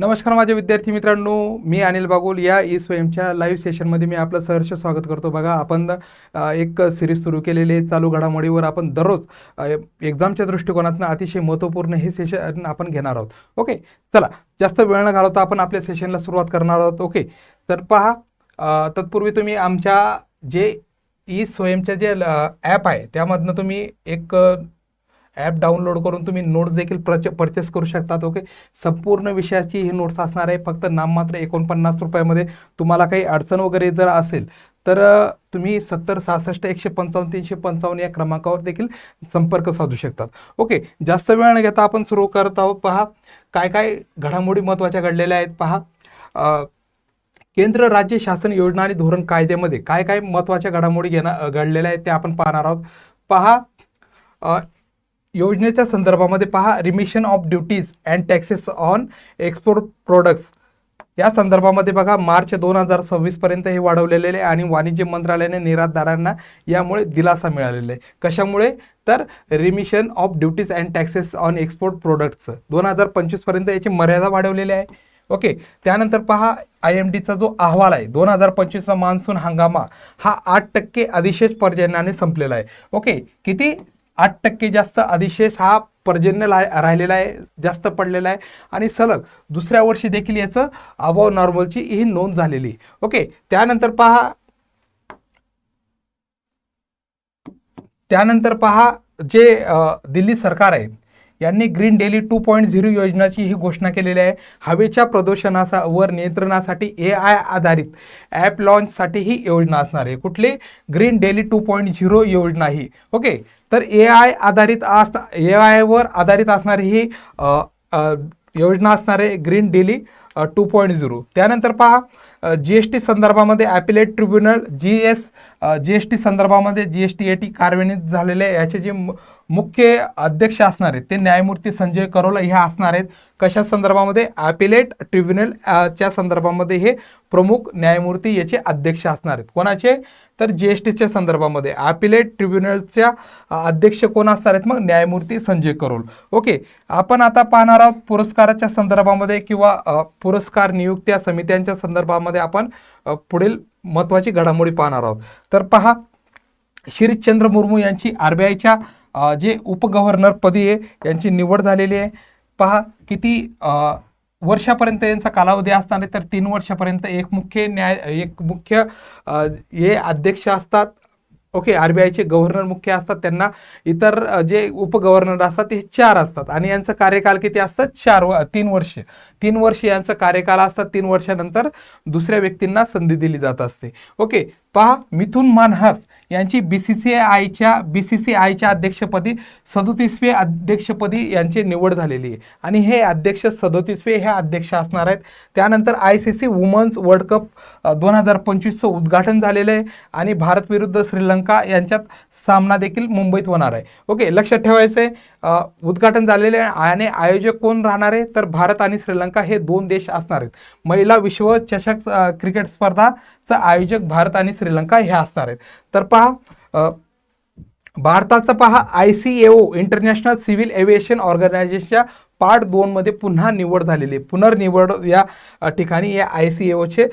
नमस्कार माझे विद्यार्थी मित्रांनो मी अनिल बागुल या ई स्वयंच्या लाईव्ह सेशनमध्ये मी आपलं सहर्ष स्वागत करतो. बघा आपण एक सिरीज सुरू केलेली आहे चालू घडामोडीवर आपण दररोज एक्झामच्या दृष्टिकोनातून अतिशय महत्त्वपूर्ण हे सेशन आपण घेणार आहोत. ओके चला जास्त वेळ न घालवता आपण आपल्या सेशनला सुरुवात करणार आहोत. ओके तर पहा तत्पूर्वी तुम्ही आमच्या जे ई स्वयंच्या जे ॲप आहे त्यामधनं तुम्ही एक ॲप डाउनलोड करून तुम्ही नोट्स देखील परचे परचेस करू शकतात ओके संपूर्ण विषयाची ही नोट्स असणार आहे फक्त नाममात्र एकोणपन्नास रुपयामध्ये. तुम्हाला काही अडचण वगैरे जर असेल तर तुम्ही सत्तर सहासष्ट एकशे पंचावन्न तीनशे पंचावन्न या क्रमांकावर देखील संपर्क साधू शकतात. ओके जास्त वेळ न घेता आपण सुरू करत आहोत. पहा काय काय घडामोडी महत्त्वाच्या घडलेल्या आहेत पहा. केंद्र राज्य शासन योजना आणि धोरण कायद्यामध्ये काय काय महत्त्वाच्या घडामोडी घेणं घडलेल्या आहेत ते आपण पाहणार आहोत. पहा योजनेच्या संदर्भामध्ये पहा remission of duties and taxes on export products या संदर्भामध्ये बघा मार्च दोन हजार सव्वीसपर्यंत हे वाढवलेले आहे आणि वाणिज्य मंत्रालयाने निर्यातदारांना यामुळे दिलासा मिळालेला आहे. कशामुळे? तर remission of duties and taxes on export products दोन हजार पंचवीसपर्यंत याची मर्यादा वाढवलेली आहे. ओके त्यानंतर पहा आय एम डीचा जो अहवाल आहे दोन हजार पंचवीसचा मान्सून हंगामा हा आठ टक्के अधिशेष पर्जन्याने संपलेला आहे. ओके किती? आठ टक्के जास्त अधिशेष हा पर्जन्य राहिलेला आहे जास्त पडलेला आहे. आणि सलग दुसऱ्या वर्षी देखील याचं अबाव नॉर्मलची ही नोंद झालेली ओके त्यानंतर पहा. त्यानंतर पहा जे दिल्ली सरकार आहे यांनी green Delhi two point zero योजनाची ही घोषणा केलेली आहे. हवेच्या प्रदूषणावर नियंत्रणासाठी ए आय आधारित ॲप लॉन्चसाठी ही योजना असणार आहे. कुठली? Green Delhi two point zero योजना ही. ओके? तर ए आय आधारित आस ए आयवर आधारित असणारी ही योजना असणार आहे green Delhi two point zero. त्यानंतर पहा जी एस टी संदर्भामध्ये appellate tribunal G S G S T संदर्भामध्ये G S T A T कार्यान्वित झालेले याचे जे मु- मुख्य अध्यक्ष असणार आहेत ते न्यायमूर्ती संजय करोला हे असणार आहेत. कशा संदर्भामध्ये? ॲपिलेट ट्रिब्युनल च्या संदर्भामध्ये हे प्रमुख न्यायमूर्ती याचे अध्यक्ष असणार आहेत. कोणाचे? तर जी एस टीच्या संदर्भामध्ये. ॲपिलेट ट्रिब्युनलच्या अध्यक्ष कोण असणार आहेत? मग न्यायमूर्ती संजय करोल. ओके आपण आता पाहणार आहोत पुरस्काराच्या संदर्भामध्ये किंवा पुरस्कार नियुक्त्या समित्यांच्या संदर्भामध्ये आपण पुढील महत्त्वाची घडामोडी पाहणार आहोत. तर पहा शिरीषचंद्र मुर्मू यांची आर बी आयच्या जे उपगव्हर्नरपदी आहे यांची निवड झालेली आहे. पहा किती वर्षापर्यंत यांचा कालावधी असणार आहे तर तीन वर्षापर्यंत एक मुख्य न्याय एक मुख्य हे अध्यक्ष असतात. ओके आर बी आयचे गव्हर्नर मुख्य असतात त्यांना. इतर जे उपगव्हर्नर असतात ते चार असतात. आणि यांचं कार्यकाल किती असतात चार व तीन वर्ष. तीन वर्ष यांचं कार्यकाल असतात तीन वर्षानंतर दुसऱ्या व्यक्तींना संधी दिली जात असते. ओके पहा मिथुन मानहास यांची बी सी सी आयच्या बी सी सी आयच्या अध्यक्षपदी सदोतीसवे अध्यक्षपदी यांची निवड झालेली आहे. आणि हे अध्यक्ष सदोतीसवे हे अध्यक्ष असणार आहेत. त्यानंतर I C C women's world cup दोन हजार पंचवीसचं उद्घाटन झालेलं आहे. आणि भारत विरुद्ध श्रीलंका यांच्यात सामना देखील मुंबईत होणार आहे. ओके लक्षात ठेवायचं आहे उद्घाटन झालेले आहे आणि आयोजक कोण राहणार? आहे तर भारत आणि श्रीलंका हे दोन देश असणार आहेत. महिला विश्व चषक क्रिकेट स्पर्धाचं आयोजक भारत आणि श्रीलंका हे असणार आहेत. तर पहा भारताचं पहा I C A O international civil aviation ऑर्गनायझेशनच्या पार्ट दोनमध्ये पुन्हा निवड झालेली आहे. पुनर्निवड या ठिकाणी या आय सी ए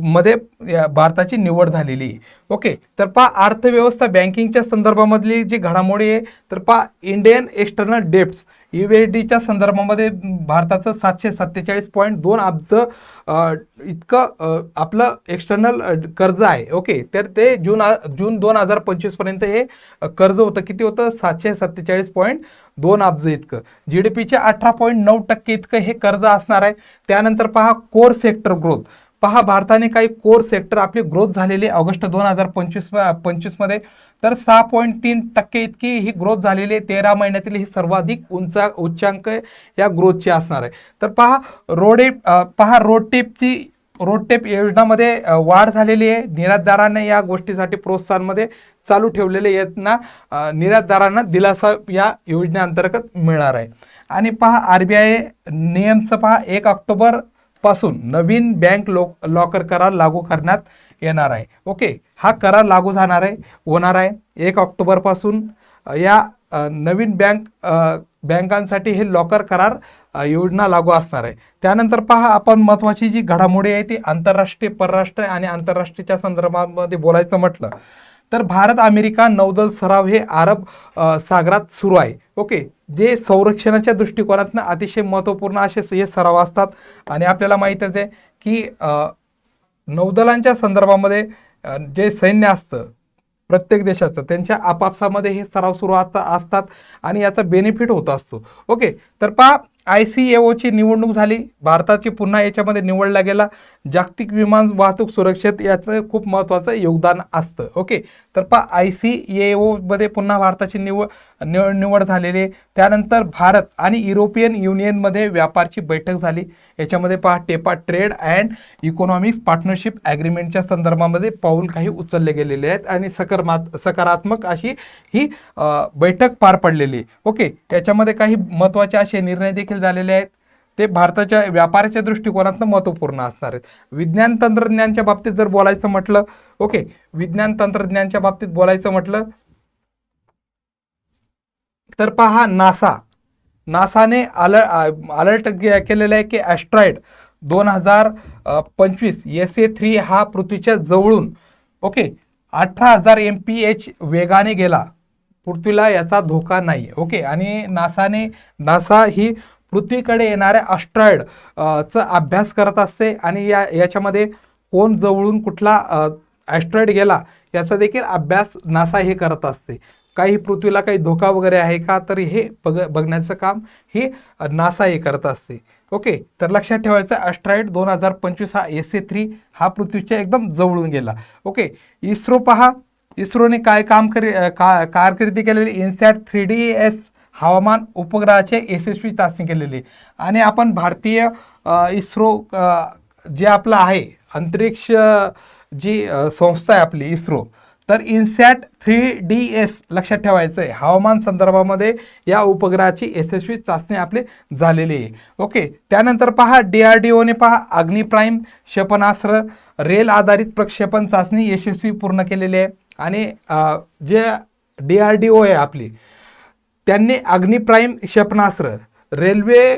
मध्ये या भारताची निवड झालेली आहे. ओके तर पहा अर्थव्यवस्था बँकिंगच्या संदर्भामधली जी घडामोडी आहे तर पहा इंडियन एक्सटर्नल डेप्ट्स डीच्या संदर्भामध्ये भारताचं सातशे सत्तेचाळीस पॉईंट दोन अब्ज इतकं आपलं एक्सटर्नल कर्ज आहे. ओके तर ते जून जून दोन हजार पंचवीसपर्यंत हे कर्ज होतं. किती होतं? सातशे सत्तेचाळीस पॉईंट दोन अब्ज इतकं. जी डी पीच्या अठरा पॉईंट नऊ टक्के इतकं हे कर्ज असणार आहे. त्यानंतर पहा कोर सेक्टर ग्रोथ पहा भारताने काही कोर सेक्टर आपली ग्रोथ झालेली ऑगस्ट दोन हजार पंचवीस पंचवीसमध्ये तर सहा पॉईंट तीन टक्के इतकी ही ग्रोथ झालेली आहे. तेरा महिन्यातील ही सर्वाधिक उंचा उच्चांक या ग्रोथची असणार आहे. तर पहा रोडे पहा रोड टेप योजनामध्ये वाढ झालेली आहे. निर्यातदारांना या गोष्टीसाठी प्रोत्साहनमध्ये चालू ठेवलेले यांना निर्यातदारांना दिलासा या योजनेअंतर्गत मिळणार आहे. आणि पहा आर बी आय नियमचं पहा एक ऑक्टोबरपासून नवीन बँक लो लॉकर करार लागू करण्यात येणार आहे. ओके हा करार लागू जाणार आहे होणार आहे. एक ऑक्टोबरपासून या नवीन बँक बँकांसाठी हे लॉकर करार योजना लागू असणार आहे. त्यानंतर पहा आपण महत्त्वाची जी घडामोडी आहे ती आंतरराष्ट्रीय परराष्ट्र आणि आंतरराष्ट्रीयच्या संदर्भामध्ये बोलायचं म्हटलं तर भारत अमेरिका नौदल सराव हे अरब सागरात सुरू आहे. ओके? जे संरक्षणाच्या दृष्टिकोनातनं अतिशय महत्त्वपूर्ण असे हे सराव असतात आणि आपल्याला माहीतच आहे की नौदलांच्या संदर्भामध्ये जे सैन्य असतं प्रत्येक देशाचं त्यांच्या आपापसामध्ये हे सराव सुरू आता असतात आणि याचा बेनिफिट होत असतो. ओके? तर पहा आय सी ओची निवडणूक झाली. भारताची पुन्हा याच्यामध्ये निवडला गेला. जागतिक विमान वाहतूक सुरक्षेत याचं खूप महत्त्वाचं योगदान असतं. ओके? तर पहा आय सी ओमध्ये पुन्हा भारताची निवड निवड निवड झालेली आहे. त्यानंतर भारत आणि युरोपियन युनियनमध्ये व्यापारची बैठक झाली. याच्यामध्ये पहा TEPA trade and economics partnership ॲग्रीमेंटच्या संदर्भामध्ये पाऊल काही उचलले गेलेले आहेत आणि सकरमात सकारात्मक अशी ही बैठक पार पडलेली आहे. ओके? त्याच्यामध्ये काही महत्त्वाचे असे निर्णय देखील झालेले आहेत. ते भारताच्या व्यापाराच्या दृष्टिकोनातून महत्त्वपूर्ण असणार आहेत. विज्ञान तंत्रज्ञानच्या बाबतीत जर बोलायचं म्हटलं ओके विज्ञान तंत्रज्ञानच्या बाबतीत बोलायचं म्हटलं तर पहा नासा. नासाने अलर्ट अलर्ट केलेलं आहे की ॲस्ट्रॉइड दोन हजार पंचवीस एस ए थ्री हा पृथ्वीच्या जवळून ओके अठरा हजार एम पी एच वेगाने गेला. पृथ्वीला याचा धोका नाही ओके आणि नासाने नासा ही पृथ्वीकडे येणाऱ्या अस्ट्रॉइड चा अभ्यास करत असते आणि या याच्यामध्ये कोण जवळून कुठला ॲस्ट्रॉइड गेला याचा देखील अभ्यास नासा हे करत असते. काही पृथ्वीला काही धोका वगैरे आहे का? तर हे बघ बघण्याचं काम हे नासा हे करत असते. ओके तर लक्षात ठेवायचं ॲस्ट्रॉइड दोन हजार पंचवीस हा एस ए थ्री हा पृथ्वीच्या एकदम जवळून गेला. ओके इस्रो पहा इस्रोने काय काम करी का कारकिर्दी केलेली इन्सॅट थ्री डी एस हवामान उपग्रहाचे यशस्वी चाचणी केलेली. आणि आपण भारतीय इस्रो जे आपलं आहे अंतरिक्ष जी संस्था आहे आपली इस्रो तर इन्सॅट थ्री डी एस लक्षात ठेवायचं आहे हवामान संदर्भामध्ये या उपग्रहाची यशस्वी चाचणी आपली झालेली आहे. ओके त्यानंतर पहा डी आर डी ओने पहा अग्निप्राईम क्षेपणास्त्र रेल आधारित प्रक्षेपण चाचणी यशस्वी पूर्ण केलेली आहे. आणि जे डी आर डी ओ आहे आपली त्यांनी अग्निप्राईम क्षेपणास्त्र रेल्वे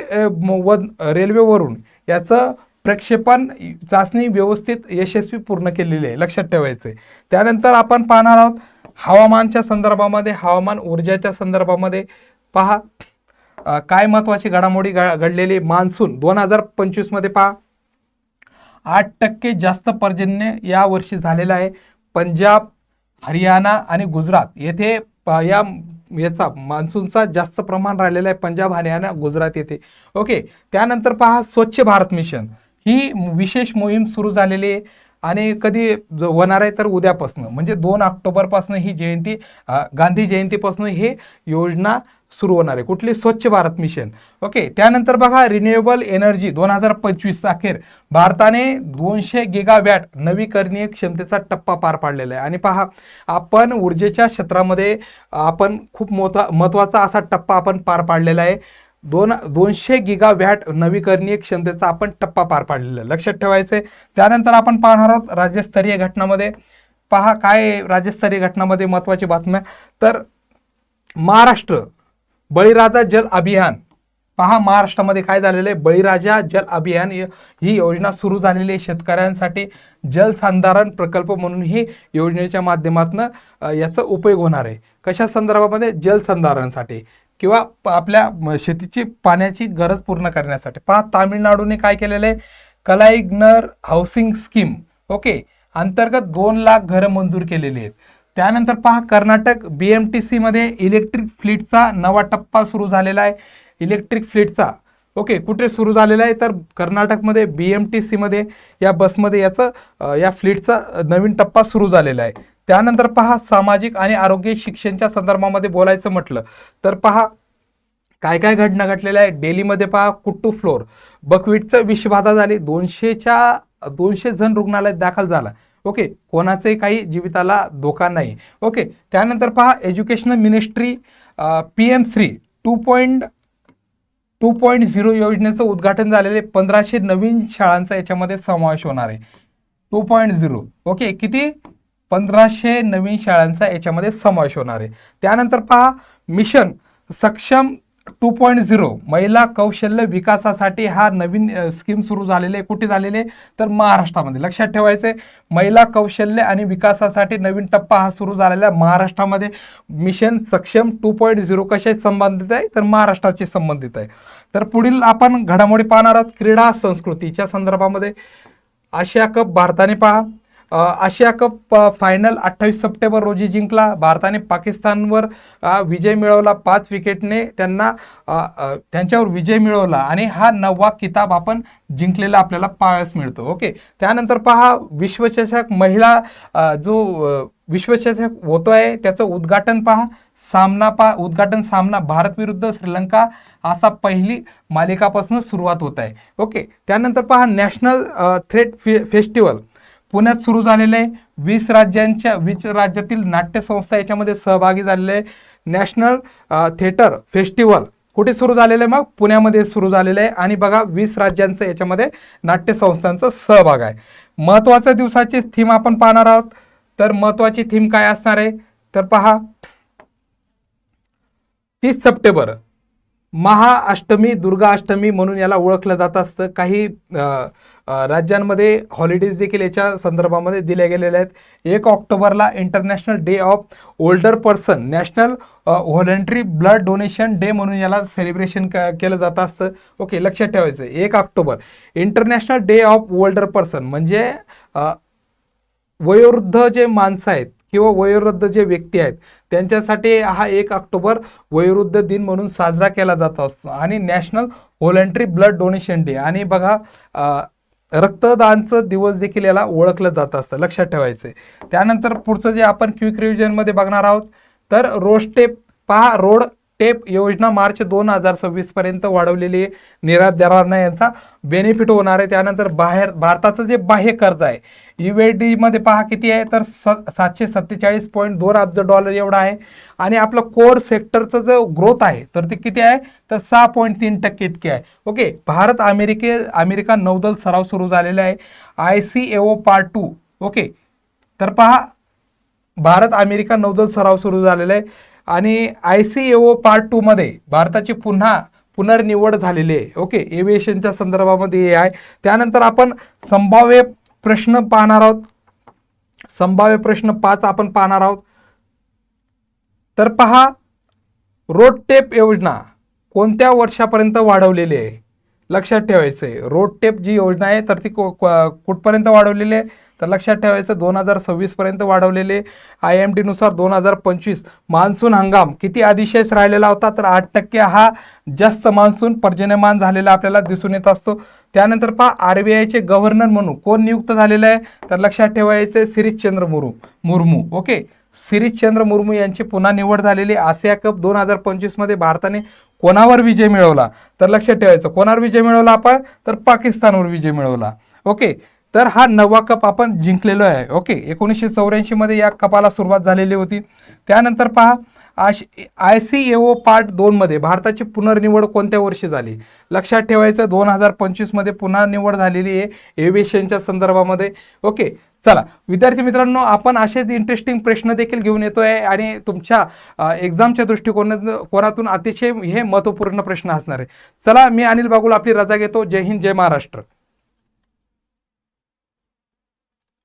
व रेल्वेवरून याचं प्रक्षेपण चाचणी व्यवस्थित यशस्वी पूर्ण केलेली आहे. लक्षात ठेवायचं आहे त्यानंतर आपण पाहणार आहोत हवामानच्या संदर्भामध्ये हवामान ऊर्जाच्या संदर्भामध्ये पहा. काय महत्त्वाची घडामोडी घडलेली मान्सून दोन हजार पंचवीसमध्ये पहा. आठ टक्के जास्त पर्जन्य या वर्षी झालेलं आहे. पंजाब हरियाणा आणि गुजरात. येथे प- या याचा मान्सूनचा जास्त प्रमाण राहिलेला आहे. पंजाब हरियाणा गुजरात येथे. ओके त्यानंतर पहा स्वच्छ भारत मिशन. ही विशेष मोहीम सुरू झालेली आहे आणि कधी होणार आहे तर उद्यापासनं. म्हणजे दोन ऑक्टोबरपासनं ही जयंती गांधी जयंतीपासून हे योजना सुरू होणार आहे. कुठली? स्वच्छ भारत मिशन. ओके त्यानंतर बघा रिन्युएबल एनर्जी दोन हजार पंचवीस अखेर भारताने दोनशे गिगावॅट नवीकरणीय क्षमतेचा टप्पा पार पाडलेला आहे. आणि पहा आपण ऊर्जेच्या क्षेत्रामध्ये आपण खूप मोठा महत्त्वाचा असा टप्पा आपण पार पाडलेला आहे. दोन दोनशे गिगावॅट नवीकरणीय क्षमतेचा आपण टप्पा पार पाडलेला आहे. लक्षात ठेवायचं आहे. त्यानंतर आपण पाहणार आहोत राज्यस्तरीय घटनामध्ये. पहा काय राज्यस्तरीय घटनामध्ये महत्त्वाची बातम्या? तर महाराष्ट्र बळीराजा जल अभियान. पहा महाराष्ट्रामध्ये काय झालेलं आहे? बळीराजा जल अभियान ही योजना सुरू झालेली आहे शेतकऱ्यांसाठी. जलसंधारण प्रकल्प म्हणून ही योजनेच्या माध्यमातून याचा उपयोग होणार आहे. कशा संदर्भामध्ये? जलसंधारणसाठी किंवा आपल्या शेतीची पाण्याची गरज पूर्ण करण्यासाठी. पहा तामिळनाडूने काय केलेलं आहे? Kalaignar housing scheme. ओके. अंतर्गत दोन लाख घरं मंजूर केलेली आहेत. त्यानंतर पहा कर्नाटक बी एम टी सीमध्ये इलेक्ट्रिक फ्लीटचा नवा टप्पा सुरू झालेला आहे. इलेक्ट्रिक फ्लीटचा ओके कुठे सुरू झालेला आहे? तर कर्नाटकमध्ये बी एम टी सीमध्ये या बसमध्ये याचं या फ्लीटचा नवीन टप्पा सुरू झालेला आहे. त्यानंतर पहा सामाजिक आणि आरोग्य शिक्षणच्या संदर्भामध्ये बोलायचं म्हटलं तर पहा काय काय घटना घडलेल्या आहे डेलीमध्ये पहा कुट्टू फ्लोर. बकवीटचं विषबाधा झाली. दोनशेच्या दोनशे जण रुग्णालयात दाखल झाला. ओके कोणाचंही काही जीविताला धोका नाही. ओके त्यानंतर पहा educational ministry P M Shri two point two point zero योजनेचं उद्घाटन झालेले पंधराशे नवीन शाळांचा याच्यामध्ये समावेश होणार आहे. टू पॉईंट झिरो ओके किती? पंधराशे नवीन शाळांचा याच्यामध्ये समावेश होणार आहे. त्यानंतर पहा मिशन सक्षम टू पॉईंट झिरो महिला कौशल्य विकासासाठी हा नवीन स्कीम सुरू झालेले आहे. कुठे झालेले? आहे? तर महाराष्ट्रामध्ये. लक्षात ठेवायचं आहे महिला कौशल्य आणि विकासासाठी नवीन टप्पा हा सुरू झालेला आहे महाराष्ट्रामध्ये. मिशन सक्षम टू पॉईंट झिरो कशा संबंधित आहे? तर महाराष्ट्राशी संबंधित आहे. तर पुढील आपण घडामोडी पाहणार आहोत. क्रीडा संस्कृतीच्या संदर्भामध्ये. आशिया कप भारताने पहा. आशिया कप फायनल अठ्ठावीस सप्टेंबर रोजी जिंकला. भारताने पाकिस्तानवर विजय मिळवला पाच विकेटने त्यांना त्यांच्यावर विजय मिळवला आणि हा नववा किताब आपण जिंकलेला आपल्याला पाळस मिळतो. ओके? त्यानंतर पहा विश्वचषक महिला जो विश्वचषक होतो आहे त्याचं उद्घाटन पहा. सामना पहा उद्घाटन सामना भारत विरुद्ध श्रीलंका. असा पहिली मालिकापासून सुरुवात होत आहे. ओके? त्यानंतर पहा नॅशनल थ्रेट फे फेस्टिवल पुण्यात सुरू झालेलं आहे वीस राज्यांच्या वीस राज्यातील नाट्यसंस्था याच्यामध्ये सहभागी झालेले आहे नॅशनल थिएटर फेस्टिवल कुठे सुरू झालेलं आहे मग? पुण्यामध्ये सुरू झालेलं आहे. आणि बघा वीस राज्यांचं याच्यामध्ये नाट्यसंस्थांचा सहभाग आहे. महत्त्वाच्या दिवसाची थीम आपण पाहणार आहोत. तर महत्त्वाची थीम काय असणार आहे? तर पहा. तीस सप्टेंबर महाअष्टमी दुर्गा अष्टमी म्हणून याला ओळखलं जात असतं. काही राज्यांमध्ये हॉलिडेज देखील याच्या संदर्भामध्ये दिल्या गेलेल्या आहेत. एक ऑक्टोबरला international day of older person national voluntary blood donation day म्हणून याला सेलिब्रेशन केलं जात असतं. ओके लक्षात ठेवायचं. एक October. International day of older person म्हणजे वयोवृद्ध जे माणसं आहेत किंवा वयोवृद्ध जे व्यक्ती आहेत त्यांच्यासाठी हा एक ऑक्टोबर वयोवृद्ध दिन म्हणून साजरा केला जात असतो. आणि national voluntary blood donation day आणि बघा रक्तदानचं दिवस देखील याला ओळखलं जात असतं लक्षात ठेवायचं आहे. त्यानंतर पुढचं जे आपण क्विक रिव्हिजनमध्ये बघणार आहोत तर रोस्टेप पहा रोड टेप योजना मार्च दोन हजार सव्वीसपर्यंत वाढवलेली आहे निर्यातदारांना यांचा बेनिफिट होणार आहे. त्यानंतर बाहेर भारताचं जे बाह्य कर्ज आहे युएडी डीमध्ये पहा किती आहे तर स सातशे सत्तेचाळीस पॉईंट दोन अब्ज डॉलर एवढा आहे. आणि आपलं कोर सेक्टरचं जो ग्रोथ आहे तर ते किती आहे तर सहा पॉईंट तीन टक्के इतके आहे. ओके भारत अमेरिके अमेरिका नौदल सराव सुरू झालेला आहे. I C A O part two okay तर पहा भारत अमेरिका नौदल सराव सुरू झालेला आहे. आणि I C A O part टूमध्ये भारताची पुन्हा पुनर्निवड झालेली आहे. ओके एव्हिएशनच्या संदर्भामध्ये हे आहे त्यानंतर आपण संभाव्य प्रश्न पाहणार आहोत. संभाव्य प्रश्न पाच आपण पाहणार आहोत. तर पहा रोड टेप योजना कोणत्या वर्षापर्यंत वाढवलेली आहे? लक्षात ठेवायचं आहे रोड टेप जी योजना आहे तर ती को- कुठपर्यंत वाढवलेली आहे? तर लक्षात ठेवायचं दोन हजार सव्वीसपर्यंत वाढवलेले आय एम डीनुसार दोन हजार पंचवीस मान्सून हंगाम किती अधिशेष राहिलेला होता तर आठ टक्के हा जास्त मान्सून पर्जन्यमान झालेला आपल्याला दिसून येत असतो. त्यानंतर पहा आर बी आयचे गव्हर्नर म्हणून कोण नियुक्त झालेलं आहे? तर लक्षात ठेवायचे सिरीजचंद्र मुर्मू मुर्मू ओके? सिरीजचंद्र मुर्मू यांची पुन्हा निवड झालेली आसिया कप दोन हजार पंचवीसमध्ये भारताने कोणावर विजय मिळवला? तर लक्षात ठेवायचं कोणावर विजय मिळवला आपण? तर पाकिस्तानवर विजय मिळवला. ओके? तर हा नववा कप आपण जिंकलेलो आहे. ओके एकोणीसशे चौऱ्याऐंशीमध्ये या कपाला सुरुवात झालेली होती. त्यानंतर पहा आश आय सी एओ पार्ट दोनमध्ये भारताची पुनर्निवड कोणत्या वर्षी झाली? लक्षात ठेवायचं दोन हजार पंचवीसमध्ये पुन्हा निवड झालेली आहे एव्हिएशनच्या संदर्भामध्ये. ओके चला. विद्यार्थी मित्रांनो आपण असेच इंटरेस्टिंग प्रश्न देखील घेऊन येतो आहे आणि तुमच्या एक्झामच्या दृष्टिकोनातून कोनातून अतिशय हे महत्त्वपूर्ण प्रश्न असणार आहे. चला मी अनिल बागुल आपली रजा घेतो. जय हिंद जय महाराष्ट्र.